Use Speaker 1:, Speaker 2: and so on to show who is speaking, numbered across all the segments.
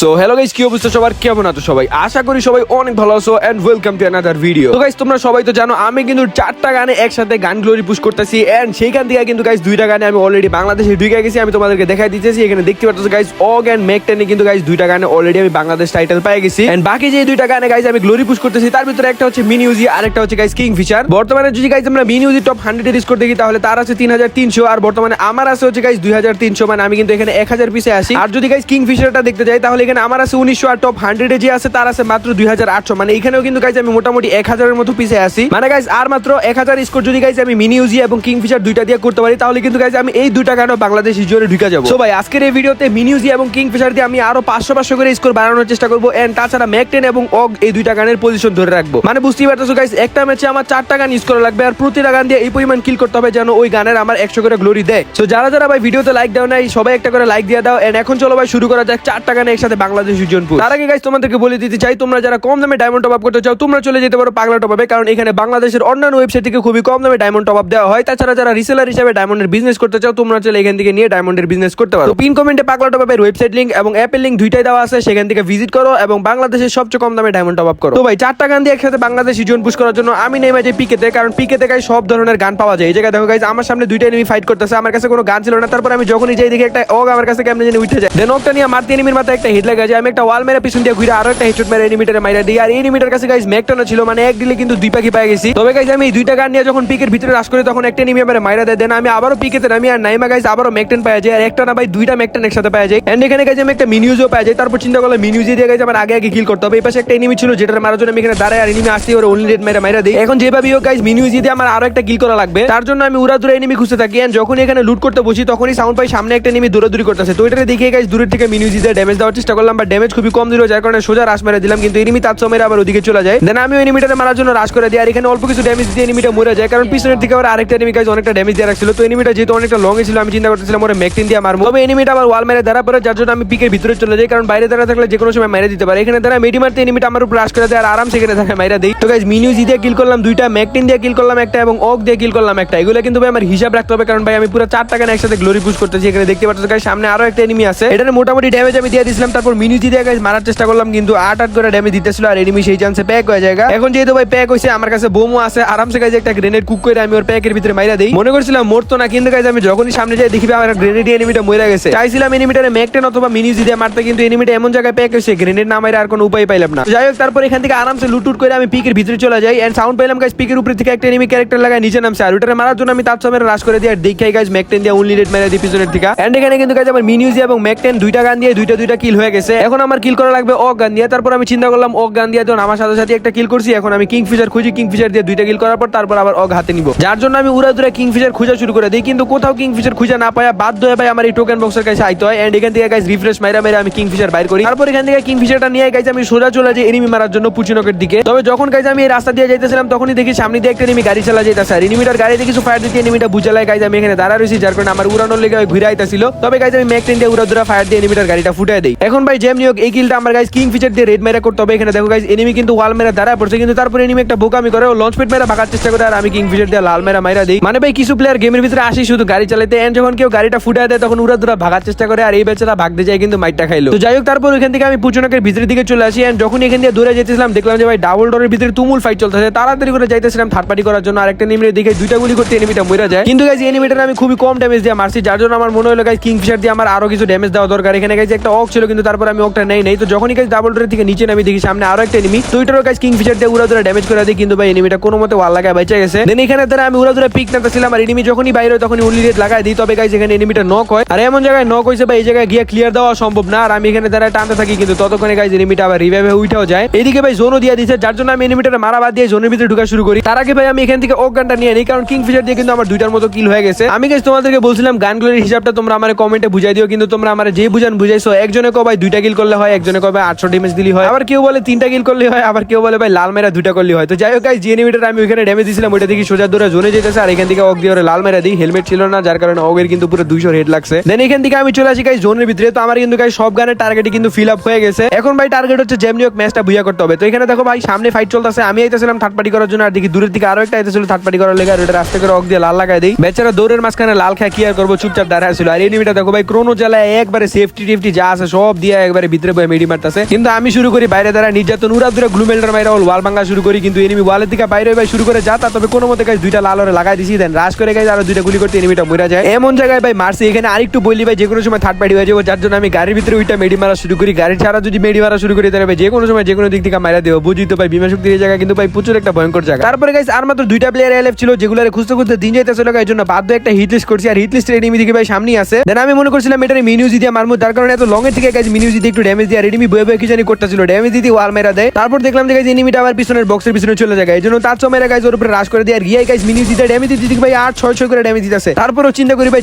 Speaker 1: So hello guys কি অবস্থা সবার? কেমন আছো সবাই? আশা করি সবাই অনেক ভালো আছো and welcome to another video তো গাইস তোমরা সবাই তো জানো, আমি কিন্তু চারটা গানে একসাথে গান গ্লোরি পুশ করতেছি এন্ড সেইখান থেকে কিন্তু গাইস দুইটা গানে আমি অলরেডি বাংলাদেশে ঢুকে গেছি, আমি তোমাদেরকে দেখাই দিতেছি, এখানে দেখতে পাচ্ছ গাইস অগ এন্ড মেকটেনে কিন্তু গাইস দুইটা গানে অলরেডি আমি বাংলাদেশ টাইটেল পেয়ে গেছি। এন্ড বাকি যে দুইটা গানে গাইস আমি গ্লোরি পুশ করতেছি, তার ভিতরে একটা হচ্ছে মিনি ইউজি আর একটা হচ্ছে গাইস কিং ফিচার বর্তমানে যদি গাইস আমরা মিনি ইউজি টপ হান্ড্রেড রিস করতে গিয়ে তাহলে তার আছে তিন হাজার তিনশো, আর বর্তমানে আমার আছে হচ্ছে গাইস দুই হাজার তিনশো মানে আমি কিন্তু এখানে এক হাজার পিসে আসি আর যদি গাইস কিং ফিশারটা দেখতে যাই, তাহলে এখানে আমার আছে উনিশশো আর টপ হান্ড্রেডে যে আছে, তার আছে মাত্র দুই হাজার আটশো। মানে এখানেও কিন্তু গাইস আমি মোটামুটি এক হাজারের মতো পিসে আসি মানে গাইস আর মাত্র এক হাজার স্কোর যদি গাইস আমি মিনি ইউজি এবং কিং ফিশার দুইটা দিয়ে করতে পারি, তাহলে কিন্তু গাইস আমি এই দুইটা গানও বাংলাদেশ জোরে ঢুকে যাব? সো ভাই, আজকের এই ভিডিওতে মিনি ইউজি এবং কিং ফিশার দিয়ে আমি আরও পাঁচশো পাঁচশো করে স্কোর বাড়ানোর চেষ্টা করব এন্ড তাছাড়া ম্যাকটেন এবং অগ এই দুইটা গানের পজিশন ধরে রাখব। মানে বুঝতেই পারতেছো গাইস একটা ম্যাচে আমার চারটা গান ইউজ করা লাগবে, আর প্রতিটা গান দিয়ে এই পরিমাণ কিল করতে হবে যেন ওই গানের আমার একশো করে গ্লোরি দেয়। সো যারা যারা, ভাই ভিডিওতে লাইক দাও নাই, সবাই একটা করে লাইক দিয়ে দাও এন্ড এখন চলো, ভাই, শুরু করা যাক চারটা গানে একসাথে বাংলাদেশ জনপুর তার আগে গাইস তোমাদেরকে বলে দিতে চাই, তোমরা যারা কম দামে ডায়মন্ড টপ আপ করতে চাও, তোমরা চলে যেতে পারো পাগলা টপ আপে কারণ এখানে বাংলাদেশের অন্যান্য ওয়েবসাইট থেকে খুবই কম দামে ডায়মন্ড টপ আপ দেওয়া হয়। তাছাড়া যারা রিসেলার হিসেবে ডায়মন্ডের বিজনেস করতে চাও, তোমরা চলে এখান থেকে নিয়ে ডায়মন্ডের বিজনেস করতে পারো। পিন কমেন্টে পাগলা টপ আপের ওয়েবসাইট লিংক এবং অ্যাপের লিংক দুইটাই দেওয়া আছে, সেখান থেকে ভিজিট করো এবং বাংলাদেশের সবচেয়ে কম দামে ডায়মন্ড টপ আপ করো। তো ভাই, চারটা গান দিয়ে একসাথে বাংলাদেশ সিজন পুশ করার জন্য আমি নেমে যাই পিকেতে কারণ পিকেতে গাই সব ধরনের গান পাওয়া যায়। এই জায়গায় দেখো গাইজ আমার সামনে দুইটা এনিমি ফাইট করতেছে, আমার কাছে কোনো গান ছিল না, তারপর আমি যখনই যাই দেখি একটা অগ আমার কাছে কেমন জানি উঠে যায়। দেন ওকটা নিয়ে মারতে এনিমির মাথায় একটা হিট লেগে যায়। আমি একটা ওয়াল মেরে পিছন দিয়ে ঘুরে আরও একটা হেডশট মেরে এনিমিটারে মাইরা দিই। আর এনিমিটার কাছে গাইজ ম্যাকটানো ছিল মানে এক দিলে কিন্তু দুই পাখি পেয়ে গেছি। তবে গাইজ আমি এই দুইটা গান নিয়ে যখন পিকের ভিতরে রাশ করি, তখন একটা এনিমি আমার মাইরা দেয়। দেন আমি আবারও পিকেতে নামি আর নাইমা গাইজ আবারও ম্যাকটেন পাওয়া যায়। আর একটা না ভাই, দুইটা ম্যাকটেন একসাথে পাওয়া যায়। এন্ড এখানে গাইজ আমি একটা মিনিউজও পাওয়া যায় তারপর চিন্তা করলাম মিনিউজি দিয়ে গাইজ আমার আগে আগে কিল করতে হবে। এই পাশে একটা এনিমি ছিল যেটার মারার জন্য আমি এখানে দাঁড়ায় আর এনিমি আসতে ওর অনলি রেড মেরে মাইরা দিই। এখন যেভাবে হোক গাইজ মিনিউজি দিয়ে আমার আরও একটা কিল করা লাগবে। তার জন্য আমি উড়া দূরে এনিমি খুঁজতে থাকি। And যখন এখানে লুট করতে বসি, তখনই সাউন্ড পাই সামনে একটা এনিমি দূরে দূরে করতেছে। তো এটাকে দেখে গাইজ দূরের থেকে মিনিউজি দিয়ে ড্যামেজ দেওয়ার চেষ্টা করলাম বা ড্যামেজ খুবই কম দিল, যার কারণে সোজা রাশ মেরে দিলাম, কিন্তু এনিমি তার সময় আবার ওদিকে চলে যায়। দেন আমি ওই এনিমিটারে মারার জন্য রাশ করে দিই, আর এখানে অল্প কিছু ড্যামেজ দিয়ে এনিমিটা মরে যায়, কারণ পিছনের দিকে আবার আরেকটা এনিমি গাইজ অনেকটা ড্যামেজ দিয়ে রাখছিল। তো এনিমিটা যেহেতু অনেকটা লং ছিল, আমি চিন্তা করতেছিলাম ওরে ম্যাকটিন দিয়ে মারবো। তবে এনিমিটা আবার ওয়াল মেরে দাঁড়া পরে যার জন্য আমি পিকের ভিতরে চলে যাই, কারণ বাইরে দাঁড়া থাকলে যে কোনো সময় মেরে দিতে পারে। এখানে দাঁড়া মেডি মারতে এনিমিটা আমার উপর রাশ করে দেয়, আর আরাম সেখানে থাকে মাইরা দিই তো গাইজ মিনিউজি দিয়ে কিল করলাম দুইটা ম্যাকটিন দিয়ে কিল করলাম একটা, এবং ওক দিয়ে কিল করলাম একটা। এগুলো কিন্তু ভাই আমার হিসাব রাখতে হবে, কারণ ভাই আমি পুরো চার টাকা একসাথে গ্লোরি পুশ করতেছি, এখানে দেখতে পাচ্ছ সামনে আরও একটা এনিমি আছে। এটার মোটামুটি ড্যামেজ আমি দিয়ে দিয়েছিলাম, তারপর মিনিউজি দিয়ে গাইজ মারার চেষ্টা করলাম, কিন্তু আট আট করে ড্যামেজ দিতেছিল আর এনিমি সেই চান্সে প্যাক হয়ে যায় এখন যেহেতু ভাই প্যাক হয়েছে আমার কাছে বোমও আছে। আরামসে গাইজ একটা গ্রেনেড কুক করে আমি ওর প্যাকের ভিতরে মাইরা দিই। মনে করছিলাম মরতো না, কিন্তু গাইজ আমি যখনই সামনে যাই, দেখি আমার গ্রেনেড এনিমিটা মরে গেছে। চাইছিলাম এনিমিটারে ম্যাকটেন অথবা মিনিউজি দিয়ে মারতে, কিন্তু এনিমিটা এমন জায়গায় প্যাক হয়েছে গ্রেনেড না মাইরে আর কোনো উপায় পাইলাম না। যাই হোক, তারপর এখান থেকে আরামসে লুটুট করে আমি পিকের ভিতরে চলে যাই। এন্ড সাউন্ড পাইলাম গাইজ পিকের উপরে থেকে একটা এনিমি ক্যারেক্টার লাগায় নিচে নামছে। আর ওটারে মারার জন্য আমি তার সময় রাশ করে দিই, আর দেখাই গাইজ ম্যাকটেন দিয়ে উনলি রেড মেরে দিই পিছনের থেকে এন্ড এখানে কিন্তু গাইজ আমার মিনিউজি এবং ম্যাকটেন দুইটা গান দিয়ে দুইটা দুইটা কিল হয়ে গেছে। এখন আমার কিল করা লাগবে ওক গান দিয়ে। তারপর আমি চিন্তা করলাম ওক গান দিয়ে যখন আমার সাথে সাথে একটা কিল করছি। এখন আমি কিং ফিশার খুঁজি কিং ফিশার দিয়ে দুইটা কিল করার পর তারপর আবার ওক হাতে নিব। যার জন্য আমি উড়া দূরে কিং ফিশার খোঁজা শুরু করে দিই। কিন্তু কোথাও কিং ফিশার খুঁজে না পায়া বাধ্য হয়ে ভাই আমার এই টোকেন বক্সের কাছে আইতে হয়। এন্ড এখান থেকে গাইজ রিফ্রেশ মাইরা মেরে আমি কিং ফিশার বাইর করি। তারপর এখান থেকে কিং ফিশারটা নিয়ে গাইজ আমি সোজা চলে যাই এনিমি মারার জন্য পুচিনকের দিকে। তবে যখন গাইজ আমি এই রাস্তা দিয়ে যাইতেছিলাম, তখনই দেখি সামনে দিয়ে একটা এনিমি গাড়ি চালা যাইতেছে। আর এনিমিটার গাড়ি দিয়ে কিছু ফায়ার দিতে এনিমিটা বুঝালাই গাইজ আমি এখানে দাঁড়া রয়েছি। যার কারণে আমার উড়ানোর লেগে ঘুরে আইতাছিল। তবে গাইজ আমি ম্যাক টেন দিয়ে উড়া দুরা ফায়ার দিয়ে এনিমিটার গাড়িটা ফুটাই দেই। এখন ভাই জেম নিয়োগ, এই কিলটা আমার গাইজ কিং ফিচার দিয়ে রেড মেরা করতে হবে। এখানে দেখো গাইজ এনিমি কিন্তু ওয়াল মেরা দাঁড়া পড়ছে, কিন্তু তারপর এনিমি একটা বোকামি করে, ও লঞ্চ পেট মেরা ভাগার চেষ্টা করে, আর আমি কিং ফিচার দিয়ে লাল মেরা মাইরা দিই। মানে ভাই, কিছু প্লেয়ার গেমের ভিতরে আসি শুধু গাড়ি চালাতে এন্ড যখন কেউ গাড়িটা ফুটাই দেয়, তখন উড়া দুরা ভাগার চেষ্টা করে, আর এই বেচারা ভাগতে যায়, কিন্তু মাইটটা খাইলো। তো যাই হোক তারপর ওইখান থেকে আমি পুচনকের ভিতরের দিকে চলে আসি এন্ড যখন এখান দিয়ে দূরে যেতেছিলাম, দেখলাম যে ভাই ডাবল ডোরের ভিতরে তুমুল ফাইট চলতেছে। তাড়াতাড়ি করে যাইতেছিলাম থার্ড পার্টি করার জন্য, আরেকটা নিমির দিকে, দুইটা গুলি করতে এনিমিটা মরে যায়। কিন্তু গাইজ এনিমিটার আমি খুবই কম ড্যামেজ দিয়ে মারছি, যার জন্য আমার মনে হলো গাইজ কিং ফিশার দিয়ে আমার আরও কিছু ড্যামেজ দেওয়া দরকার। এখানে গাইজ একটা ওক ছিল, কিন্তু তারপর আমি ওকটা নেই নেই। তো যখনই গাইজ ডাবল ডোরের থেকে নিচে নামি, দেখি সামনে আরও একটা এনিমি তো ওইটারও গাইজ কিং ফিশার দিয়ে উড়া ড্যামেজ করে দিই কিন্তু ভাই এনিমিটা কোনো মতে ওয়াল লাগায়, বেঁচে গেছে। দেন এখানে তারা আমি উড়া ধরে পিক নাতেছিলাম আর এনিমি যখনই বাইরে হয় তখনই উনলি রেড লাগাই দিই। তবে গাইজ এখানে এনিমিটা নক হয়। আর এমন জায়গায় নক হয়েছে ভাই, এই জায়গায় গিয়ে ক্লিয়ার দেওয়া সম্ভব না। আর আমি এখানে তারা টানতে থাকি, কিন্তু ততক্ষণে গাইজ এনিমিটা আবার রিভাইভে উঠাও যায়। এদিকে ভাই জোনও দিয়ে দিচ্ছে যার জন্য আমি এনিমিটারে মারা বাদ দিয়ে জোনের ভিতরে ঢুকা শুরু করি। তার আগে ভাই আমি এখান থেকে ওক গানটা নিয়ে নিই, কারণ কিং ফিশার দিয়ে কিন্তু আমার দুইটার মতো কিল হয়ে গেছে। আমি গাইজ তোমাদেরকে বলছিলাম গানগুলোর হিসাবটা তোমরা আমার কমেন্টে বুঝাই দিও, কিন্তু তোমরা আমার যে বুঝান বুঝাইছো, একজনে কো ভাই দুইটা কিল করলে হয়, একজনে কো ভাই, আটশো ড্যামেজ দিলি হয়। আবার কেউ বলে তিনটা কিল করলে হয়, আবার কেউ বলে, ভাই, লাল মেরা দুইটা করলে হয়। তো যাই হোক যে এনিমিটার আমি ওইখানে ড্যামেজ দিয়েছিলাম ওইটা দেখি সোজা দূরে জোনে যেতেছে, আর এখান থেকে ওক দিয়ে লাল মেরা দিই। হেলমেট ছিল না, যার কারণে অগের কিন্তু পুরো দুইশো হেড লাগছে। দেন এখান থেকে আমি চলে আসি গাইজ জোনের ভিতরে। তো আমার কিন্তু গাইজ সব গানের টার্গেটই কিন্তু ফিল আপ হয়ে গেছে। এখন ভাই টার্গেট হচ্ছে জেমনিওক ম্যাচটা বুঝা করতে হবে। তো এখানে দেখো ভাই, সামনে ফাইট চলতেছে। আমি আইতেছিলাম থার্ড পার্টি করার জন্য, আর দেখি দূরের দিকে আরও একটা আইতেছিল থার্ড পার্টি করার লেগে, আর ওটা রাস্তা করে অক দিয়ে লাল লাগাই দিই। বেচারা দৌড়ের মাঝখানে লাল খেয়া কি আর করব, চুপচাপ দাঁড়ায় ছিল। আর এনিমিটা দেখো ভাই ক্রোনো চালায় একবারে সেফটি টেফটি যা আছে সব দিয়ে দিয়ে একবারে ভিতরে বয়ে মেডি মারতেছে। কিন্তু আমি শুরু করি বাইরে দ্বারা, নির্যাতন উড়া দূরে গ্লুমেল্ডার মাইরা হল, ওয়াল ভাঙা শুরু করি, কিন্তু এনিমি ওয়ালের দিকে বাইরে ভাই শুরু করে যা তবে কোনো মতে গাছ দুইটা লাল লাগাই দিছি। দেন রাশ করে গাছ আরও দুইটা গুলি করতে এনিমিটা মরে যায়। এমন জায়গায় ভাই মারছি, এখানে আরেকটু বললি ভাই যে কোনো সময় থার্ড পার্টি হয়ে যাব, যার জন্য আমি গাড়ির ভিতরে ওইটা মেডি মারা শুরু করি। গাড়ি ছাড়া যদি মেডি মারা শুরু করি, তাহলে ভাই যে কোনো সময় যে কোনো দিক থেকে মারা দেবো। বুঝি তো ভাই বিমা শক্তির জায়গা কিন্তু ভাই প্রচুর একটা ভয়ঙ্কর জায়গা। তারপরে গাইস আর মাত্র দুইটা প্লেয়ার এলএফ ছিল যেগুলো খুঁজতে খুঁজতে দিন যাইতেছিল এই জন্য বাধ্য একটা হিট লিস্ট করছি। আর হিট লিস্ট এনিমি দিকে ভাই সামনেই আছে। দেন আমি মনে করছিলাম এটা মিনিউজি দিয়ে মারমু তার কারণে এত লং এর থেকে গাইস একটু ড্যামেজ দিয়ে বয়ে বয়ে করতেছিল। ড্যামেজ দিয়ে ওয়াল মেরা দেয়। তারপর দেখলাম যে গাইস এনিমিটা আমার পিছনের বক্সের পিছনে চলে যায়। এই জন্য তার গাইস ওর উপরে রাশ করে আর দিয়ে ড্যামেজ দিতে ভাই আট, ছয় ছয় করে ড্যামেজ দিতেছে। তারপরও চিন্তা করি ভাই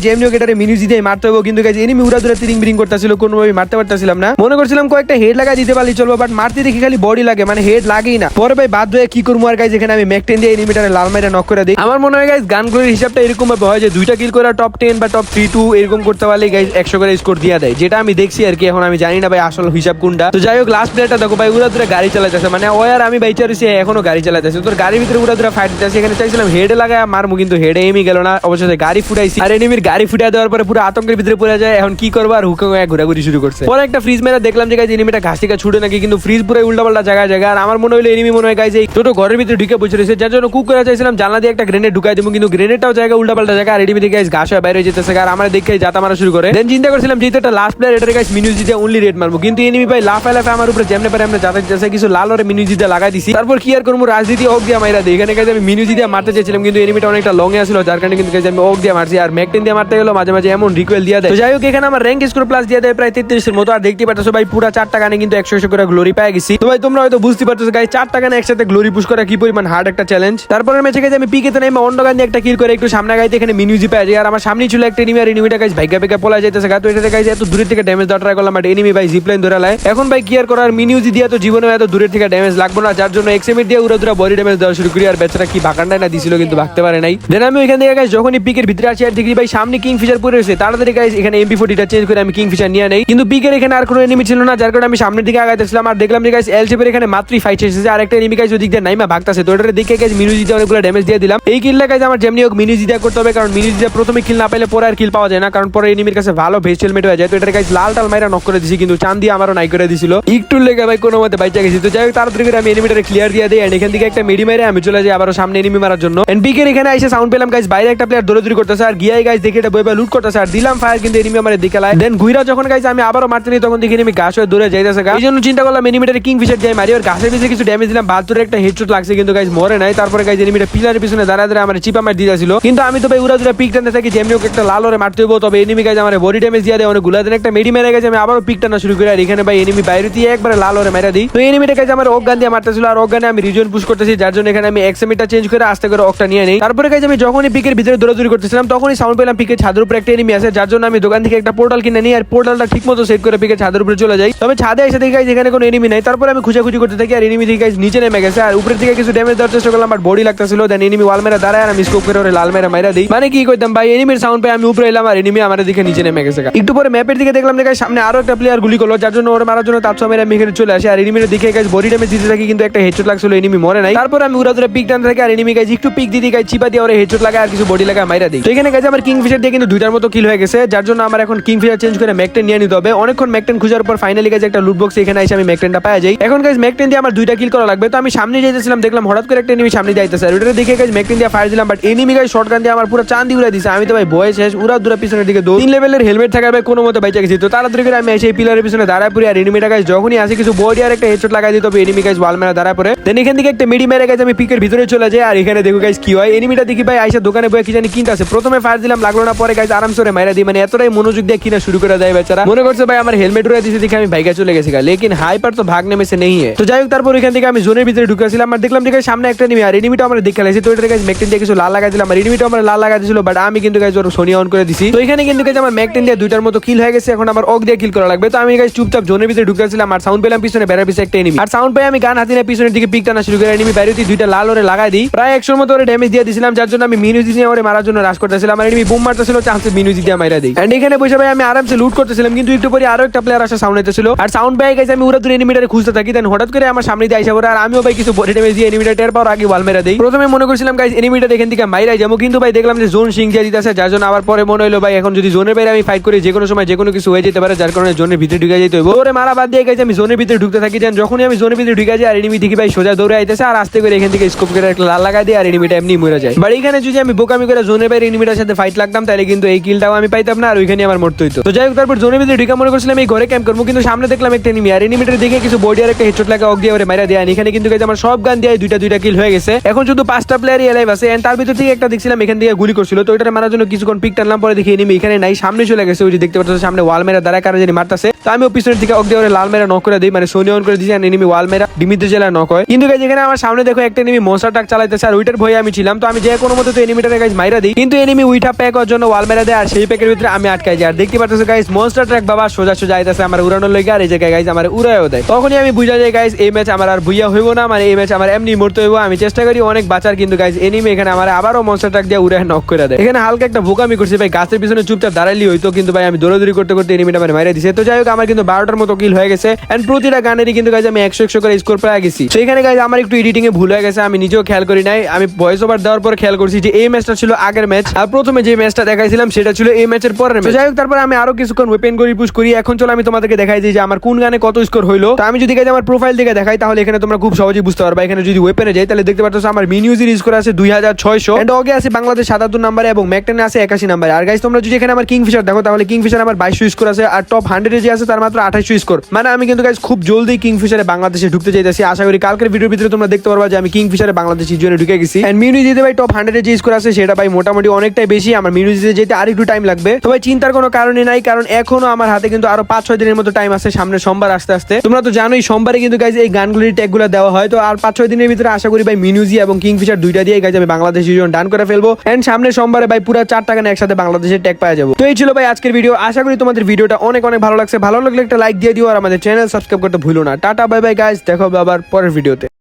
Speaker 1: মারতে হবে কিন্তু গাইস এনিমি উড়া দূরে তিরিং বিরিং করতেছিল কোনোভাবে মারতে পারতেছিলাম না। মনে করছিলাম কয়েকটা হেড লাগাই দিতে পারলি চলবো বাট মারতে দেখি খালি বডি লাগে মানে হেড লাগেই না। পরে ভাই বাধ্য হয়ে কি করব আর গাইস এখানে আমি ম্যাকটেন দিয়ে এনিমিটারে লাল নক করে দিই। আমার মনে হয় গাইস গানগুলোর হিসাবটা এরকম ভাবে হয় যে দুইটা কিল করে টপ টেন বা টপ থ্রি টু এরকম করতে পারলে গাইস একশো করে স্কোর দিয়ে দেয়, যেটা আমি দেখছি আর কি, এখন আমি জানি না ভাই আসল হিসাব কোনটা। তো যাই হোক লাস্ট প্লেয়ারটা দেখো ভাই উড়া দূরে গাড়ি চালাইতেছে। মানে ও আর আমি বাইচার সে এখনও গাড়ি চালাইতেছে। তোর গাড়ির ভিতরে উড়া দূরে ফাইট দিতেছে, এখানে চাইছিলাম হেডে লাগায় মারমু, কিন্তু হেডে এমি গেল না। অবশ্যই গাড়ি ফুটাইছি। আর এনিমির গাড়ি ফুটাই দেওয়ার পরে পুরো আতঙ্কের ভিতরে পড়ে যায়। এখন কি করব আর হুকে ঘোরাঘুরি শুরু করছে। পরে একটা ফ্রিজ মেরে দেখলাম যে গাইজ এনিমিটা ঘাস থেকে ছুটে নাকি, কিন্তু ফ্রিজ পুরো উল্টা পাল্টা জায়গায়। জায়গা আর আমার মনে হলো এনিমি মনে হয় গাইজ ছোট ঘরের ভিতরে ঢুকে বসে রয়েছে। যার জন্য কুক করে চাইছিলাম জানলা দিয়ে একটা গ্রেনেড ঢুকাই দেবো কিন্তু গ্রেনেডটাও জায়গা উল্টা পাল্টা জায়গা আর এনিমি গাইজ ঘাস হয়ে বাইরে যেতেছে। আর আমরা দেখে জাতা মারা শুরু করে। দেন চিন্তা করছিলাম, যেহেতু একটা লাস্ট প্লেয়ার এটার গাইজ মিনিউজ দিতে রেড মারবো। কিন্তু এনিমি ভাই লাফা লাফা আমার উপরে যেমনে পারে আমরা যাতে যাচ্ছে কিছু লাল ওরে মিনিউজ দিতে লাগাই দিছি। তারপর কি আর করব? রাজনীতি ওক দিয়ে মাইরা দিই। এখানে গাইজ আমি মিনিউজ দিয়ে মারতে চাইছিলাম কিন্তু এনিমিটা অনেকটা লং এ আসলো। যার কারণে কিন্তু guys আমি ওক দিয়ে মারছি। আর ম্যাকটেন দিয়ে মারতে গেলো মাঝে মাঝে এমন রিকোয়েল দিয়ে দেয়। তো যাই হোক, এখানে আমার র্যাঙ্ক স্কোর প্লাস দিয়ে দেয় প্রায় তেত্রিশের মতো। আর দেখতে পাচ্ছ ভাই, পুরো চারটা গানে কিন্তু একশো একশো করে গ্লোরি পেয়ে গেছি। তো ভাই, তোমরা হয়তো বুঝতে পারছ গাই চারটা গানে একসাথে গ্লোরি পুশ করা কি পরিমাণ হার্ড একটা চ্যালেঞ্জ তারপরে ম্যাচে গেছে আমি পিকে নেমে অন্য গান দিয়ে একটা কিল করে একটু সামনে গাইতে এখানে মিনিউজি পেয়ে যায় আর আমার সামনে ছিল একটা এনিমি আর এনিমিটা গাইজ ভাইগা ভাইকা পলা যাইতেছে গা। তো এটা গাইজ এত দূরের থেকে ড্যামেজ দেওয়া ট্রাই করলাম বাট এনিমি ভাই জিপলাইন ধরে লাই এখন ভাই কি আর করার মিনিউজি দিয়ে তো জীবনে এত দূরের থেকে ড্যামেজ লাগবে না, যার জন্য এক্সএমিট দিয়ে উড়া দুরা বডি ড্যামেজ দেওয়া শুরু করি, আর বেচারা কি বাকানটাই না দিছিল কিন্তু ভাগতে পারে নাই। দেন আমি ওইখান থেকে গাইজ যখনই পিকের ভিতরে আছি আর দেখি ভাই সামনে কিং ফিচার পড়ে রয়েছে, তাড়াতাড়ি গাইজ এখানে এমপি ফোর্টিটা চেঞ্জ করে আমি কিং ফিচার নিয়ে নেই। কিন্তু পিকের এখানে আর কোনো এনিমি ছিল না, যার কারণে আমি সামনের দিকে আগাইতেছিলাম, আর দেখলাম যে গাইজ এল শেপের এখানে মাত্রই ফাইট এসেছে আর একটা এনিমি গাইজ ওদিক দিয়ে নাইমা ভাগতাছে, তো ওটারে দেখে গাইজ মিনুজি দিয়ে অনেকগুলো ড্যামেজ দিয়ে দিলাম। এই কিলটা গাইজ আমার যেমনি হোক মিনুজি দিয়ে করতে হবে, কারণ মিনুজি দিয়ে প্রথমে কিল না পাইলে পরে আর কিল পাওয়া যায় না, কারণ পরে এনিমির কাছে ভালো ভেজ হেলমেট হয়ে যায়, তো এটার গাইজ লাল টাল মাইরা নক করে দিছি, কিন্তু চান দিয়ে আমারও নাই করে দিছিল। একটু লেগে ভাই কোনো মতে বাইচা গেছি। তো যাই হোক, তাড়াতাড়ি করে আমি এনিমিটারে ক্লিয়ার দিয়ে দিই এখান থেকে একটা মেডি মেরে আমি চলে যাই আবারও সামনে এনিমি মারার জন্য। এন্ড পিকের এখানে এসে সাউন্ড পেলাম গাইজ বাইরে একটা প্লেয়ার দৌড়ে দৌড়ি করতেছে, আর গিয়াই গাইজ দেখে এটা বই লুট করতেছে, আর দিলাম ফায়ার কিন্তু এনিমি আমার দিকে লাই দেন গুইরা যখন গাইজ আমি আবারও মারতে নিই, তখন দেখি আমি গাছ হয়ে দৌড়ে যাইতেছে এই জন্য চিন্তা করলাম এনিমিটারে কিং ফিশার যাই মারি, আর গাছের পিছনে কিছু ড্যামেজ দিলাম, বাহাত্তরের একটা হেডশট লাগছে, কিন্তু গাইজ মরে নাই। তারপরে গাইজ এনিমিটা পিলারের পিছনে দাঁড়া দাঁড়া আমার চিপা মার দিয়েছিল কিন্তু আমি তো ভাই উড়া দুরা পিক টানতে থাকি, যেমনি একটা লাল ওরে মারতে হব তবে এনিমি গাইজ আমার বডি ড্যামেজ দিয়ে দেয়, অনেকগুলা। দেন একটা মেডি মেরে গেছে, আমি আবারও পিক টানা শুরু করি আর এখানে ভাই এনিমি বাইরে দিয়ে একবারে লাল ওরে মেরা দিই। তো এনিমিটা গাইজ আমার গান দিয়ে মারতেছিল আর গানে আমি রিজন পুশ করতেছি, যার জন্য এখানে আমি এক্সএমিটা চেঞ্জ করে আস্তে করে অকটা নিয়ে নেই। তারপরে গাইজ আমি যখনই পিকের ভিতরে দৌড়াদৌড়ি করতেছিলাম, তখনই সাউন্ড পেলাম পিকের ছাদের উপরে একটা এনিমি আছে, যার জন্য আমি দোকান থেকে একটা পোর্টাল কিনে নিই আর পোর্টালটা ঠিক মতো সেট করে পিকের ছাদের উপরে চলে যাই। তবে ছাদে এসে দেখি গাইজ এখানে কোনো এনিমি নাই। তারপরে আমি খুঁজাখুঁজি করতে থাকি আর এনিমি থেকে গাইজ নিচে নেমে গেছে। আর উপরের দিকে কিছু ড্যামেজ দেওয়ার চেষ্টা করলাম বাট বডি লাগতেছিল। দেন এনিমি ওয়াল মেরা দাঁড়ায় আর আমি স্কোপ করে ওরে লাল মেরা মাইরা দিই। মানে কি করতাম ভাই এনিমির সাউন্ড পেয়ে আমি উপরে এলাম আর এনিমি আমার দিকে নিচে নেমে গেছে। একটু পরে ম্যাপের দিকে দেখলাম যে সামনে আরও একটা প্লেয়ার গুলি করল, যার জন্য ওরে মারার জন্য তার সময় আমি এখানে চলে আসি। আর এনিমির দিকে গাইজ বডি ড্যামেজ দিতে থাকি কিন্তু একটা হেডশট লাগছিল এনিমি মরে নাই। তারপর আমি উড়া ধরে পিক টান থাকি আর এনিমি গাইজ একটু পিক দিদি গাইজ চিপা দিয়ে ওরে হেডশট লাগায় আর কিছু বডি লাগায় মাইরা দিই। তো এখানে গাইজ আমার কিং ফিশার দিয়ে কিন্তু দুইটার মতো কিল হয়ে গেছে, যার জন্য আমার এখন কিং ফিশার চেঞ্জ করে ম্যাকটেন নিয়ে নিতে হবে। অনেকক্ষণ ম্যাকটেন খোঁজার পর ফাইনালি গাইজ একটা লুট বক্স এখানে এসে আমি ম্যাকটেনটা পাওয়া যাই। এখন গাইজ ম্যাকটেন দিয়ে আমার দুইটা কিল করা লাগবে। তো আমি সামনে যাইতেছিলাম, দেখলাম হঠাৎ করে একটা এনিমি সামনে যাইতেছে আর ওটা দেখে গাইজ ম্যাকটেন দিয়ে ফায়ার দিলাম but enemy guys short gun দিয়ে আমার পুরো চান্দি উড়া দিছে। আমি তো ভাই বয়ে শেষ উড়া দূরা পিছনের দিকে দৌড়। তিন লেভেলের হেলমেট থাকার ভাই কোনো মতো বাইচা গেছি। তো তাড়াতাড়ি করে আমি এসে পিলারের পিছনে দাঁড়ায় পড়ি আর এনিমিটা গাইজ যখনই আসে কিছু বডি আর একটা হেডশট লাগাই দিতে হবে এনিমি গাইজ ওয়াল মেরা দাঁড়ায় পড়ে। দেন এখান থেকে একটা মিডি মেরে গেছে আমি পিকের ভিতরে চলে যাই আর এখানে দেখো গাইজ কি হয়। এনিমিটা দেখি ভাই আইসা দোকানে বয়ে কি জানি কিনতে আছে প্রথমে ফায়ার দিলাম, লাগল না, পরে গাইজ আরাম করে মাইরা দিই। মানে এতটাই মনোযোগ দিয়ে কিনা শুরু করে দেয় বেচারা। মনে করছে ভাই আমার হেলমেট উড়ে দিয়েছে দেখে আমি বাইকে চলে গেছি লেকিন হাইপার তো ভাগ নেমেছে নেই তো যাই হোক, তারপর এখান থেকে আমি জোনের ভিতরে ঢুকেছিলাম আর দেখলাম guys সামনে একটা এনিমি আর এনিমিটা আমার দেখে লাগছে তো এটা গাইজ ম্যাকটেন দিয়ে কিছু লাল লাগাই দিলাম। আর এনিমিটা আমার লাল লাগাই দিছিল বাট আমি কিন্তু গাইজ ওর সোনি অন করে দিছি। তো এখানে কিন্তু গাইজ আমার ম্যাকটেন দিয়ে দুইটার মতো কিল হয়ে গেছে। এখন আমার ওক দিয়ে কিল করা লাগবে। তো আমি গাইজ চুপচাপ জোনের ভিতরে ঢুকেছিলাম আর সাউন্ড পেলাম, পিছনে বেড়ার পিছনে একটা এনিমি আর সাউন্ড পেয়ে আমি গান হাতে নিয়ে পিছনের দিকে পিক টানা শুরু করে এনিমি বাইরে দুইটা লাল ওরে লাগাই দিই। প্রায় একশোর মতো ওরে ড্যামেজ দিয়ে দিয়েছিলাম যার জন্য আমি মিনুজি দিয়ে ওরে মারার জন্য রাশ করতেছিলাম আর এনিমি বুম মারতেছিল চান্সে মিনুজি দিয়ে মাইরা দিই। এন্ড এখানে বসে ভাই আমি আরামসে লুট করতেছিলাম, কিন্তু একটু পরে আরও একটা প্লেয়ার আসা সাউন্ড হইতেছিল। আর সাউন্ড পেয়ে গেছে আমি ওরা দূরে এনিমিটারে খুঁজতে থাকি দেন হঠাৎ করে আমার সামনে দিয়ে আইসা পড়ে, আর আমিও ভাই কিছু বডি ড্যামেজ দিয়ে এনিমিটার টের পাওয়ার আগে ওয়াল মেরা দিই। প্রথমে মনে করছিলাম গাইজ এনিমিটার এখান থেকে মাইরাই যাব কিন্তু ভাই দেখলাম যে জোন সিং দিয়ে দিতেছে, যার জন্য আবার পরে মনে হলো ভাই, এখন যদি জোনের বাইরে আমি ফাইট করি যে কোনো সময় যে কোনো কিছু হয়ে যেতে পারে, যার কারণে জোনের জোনের ভিতরে ঢুকে যেতে হইব। ওরে মারা বাদ দিয়ে গেছে আমি জোনের ভিতরে ঢুকতে থাকি যেন যখনই আমি জোনের ভিতরে ঢুকে যাই, আর এনিমি দেখি ভাই সোজা দৌড়ে আইতেছে, আর আস্তে করে এখান থেকে স্কোপ করে একটা লাল লাগাই দিয়ে আর এনিমিটা এমনি মরে যায়। বাট এখানে যদি আমি বোকামি করে জোনের বাইরে এনিমিটার সাথে ফাইট লাগতাম, তাহলে কিন্তু এই কিলটাও আমি পাইতাম না, আর ওইখানে আমার মরতে হইতো। তো যাই হোক, তারপর জোনের ভিতরে ঢুকা মনে করছিলাম, এই ঘরে ক্যাম্প করব। কিন্তু সামনে দেখলাম একটা এনিমি আর এনিমিটার দেখে কিছু বডি আর একটা হেডশট লাগা অগ দিয়ে ওরে মারা দেয়। এখানে কিন্তু guys আমার সব গান দিয়ে দুইটা দুইটা কিল হয়ে গেছে। এখন শুধু পাঁচটা প্লেয়ারই এলাইভ আছে, and তার ভিতর থেকে একটা দেখছিলাম, এখান থেকে গুলি করছিল। তো ওইটারে মারার জন্য কিছুক্ষণ পিক টানলাম, পরে দেখি এনিমি এখানে নাই, সামনে চলে গেছে। ওই যে দেখতে পাচ্ছ, সামনে ওয়াল মেরা দ্বারা কারও জানি মারতাছে। hacer. তো আমি পিছনের দিকে অগ দিয়ে ওরে লাল মেরা নক করে দিই মানে সোনি অন করে দিয়েছি এনিমি ওয়াল মেরা ডিমিতে জেলা নক হয়। কিন্তু guys, এখানে আমার সামনে দেখো একটা এনিমি মনস্টার টাক চালাইতেছে, আর ওইটার ভয়ে আমি ছিলাম। তো আমি যে কোনো মতো তো এনিমিটারে গাইজ মাইরা দিই। কিন্তু এনিমি উইটা প্যাক হওয়ার জন্য ওয়াল মেরা দেয়, আর সেই প্যাকের ভিতরে আমি আটকাই যাই আর দেখতে পাচ্ছ গাইজ মনস্টার ট্র্যাক বাবা, সোজা সোজা আইতাছে আমার উড়ানোর লইগে আর এই জায়গায় গাইজ আমার উড়াইও দেয়। তখনই আমি বুঝা যাই গাইজ এই ম্যাচ আমার আর ভুইয়া হইব না মানে এই ম্যাচ আমার এমনি মরতে হইব। আমি চেষ্টা করি অনেক বাঁচার, কিন্তু গাইজ এনিমি এখানে আমার আবারও মনস্টার ট্র্যাক দিয়ে উড়ে নক করে দেয়। এখানে হালকা একটা বোকামি করছি ভাই, গাছের পিছনে চুপচাপ দাঁড়াইলি হইতো, কিন্তু ভাই আমি দৌড়াদৌড়ি করতে করতে এনিমিটা মানে মাইরা দিছে। তো যাই হোক আমার কিন্তু বারোটার মতো কিল হয়ে গেছে। এন্ড প্রতিটা গানেরই কিন্তু গাইজ আমি একশো একশো করে স্কোর পেয়ে গেছি। তো এখানে গাইজ আমার একটু এডিটিং এ ভুল হয়ে গেছে, আমি নিজেও খেয়াল করি নাই। আমি ভয়েস ওভার দেওয়ার পর খেয়াল করছি যে এই ম্যাচটা ছিল আগের ম্যাচ আর প্রথমে যে ম্যাচটা দেখাইছিলাম, সেটা ছিল এই ম্যাচের পরের ম্যাচ যাই হোক, তারপর আমি আরও কিছুক্ষণ ওয়েপেন করি পুশ করি। এখন চলো আমি তোমাদেরকে দেখাই দিই যে আমার কোন গানে কত স্কোর হইল। তো আমি যদি গাইজ আমার প্রোফাইল দিকে দেখাই, তাহলে এখানে তোমরা খুব সহজেই বুঝতে পারবে। এখানে যদি ওয়েপেনে যাই, তাহলে দেখতে পাচ্ছ আমার মিনিউজির স্কোর আছে দুই হাজার ছয়শো। এন্ড অগে আছে বাংলাদেশ সাতাত্তর নাম্বারে এবং ম্যাকটেনে আছে একাশি নাম্বারে আর গাইজ তোমরা যদি এখানে আমার কিংফিশার দেখো, তাহলে কিংফিশার আমার বাইশশো স্কোর আছে। আর টপ হান্ড্রেডে যে আছে তার মাত্র আঠাশশো স্কোর মানে আমি কিন্তু গাইজ খুব জলদি কিংফিশারে বাংলাদেশে ঢুকতে চাইতেছি। আশা করি কালকের ভিডিওর ভিতরে তোমরা দেখতে পারবা যে আমি কিংফিশারে বাংলাদেশ জন্য ঢুকে গেছি। এন্ড মিউজিতে ভাই টপ হান্ড্রেডে যে স্কোর আছে, সেটা ভাই মোটামুটি অনেকটাই বেশি। আমার মিউজিতে যেতে আর একটু টাইম লাগবে। তো ভাই চিন্তার কোনো কারণে নাই, কারণ এখনও আমার হাতে কিন্তু আরও পাঁচ ছয় দিনের মতো টাইম আছে সামনে সোমবার আসতে আসতে। তোমরা তো জানোই, সোমবারে কিন্তু গাইজ এই গানগুলির ট্যাগগুলো দেওয়া হয়। তো আর পাঁচ ছয় দিনের ভিতরে আশা করি ভাই মিউজি এবং কিংফিশার দুইটা দিয়ে গাইজ আমি বাংলাদেশ জন্য ডান করে ফেলব। এন্ড সামনে সোমবারে ভাই পুরো চার টাকা একসাথে বাংলাদেশের ট্যাগ পাওয়া যাব। তো এই ছিল ভাই আজকের ভিডিও আশা করি তোমাদের ভিডিওটা অনেক অনেক ভালো লাগছে। ভালো লাগলে একটা লাইক দিয়ে দিও আর আমাদের চ্যানেল সাবস্ক্রাইব করতে ভুলো না। টাটা বাই বাই গাইজ দেখো আবার পরের ভিডিওতে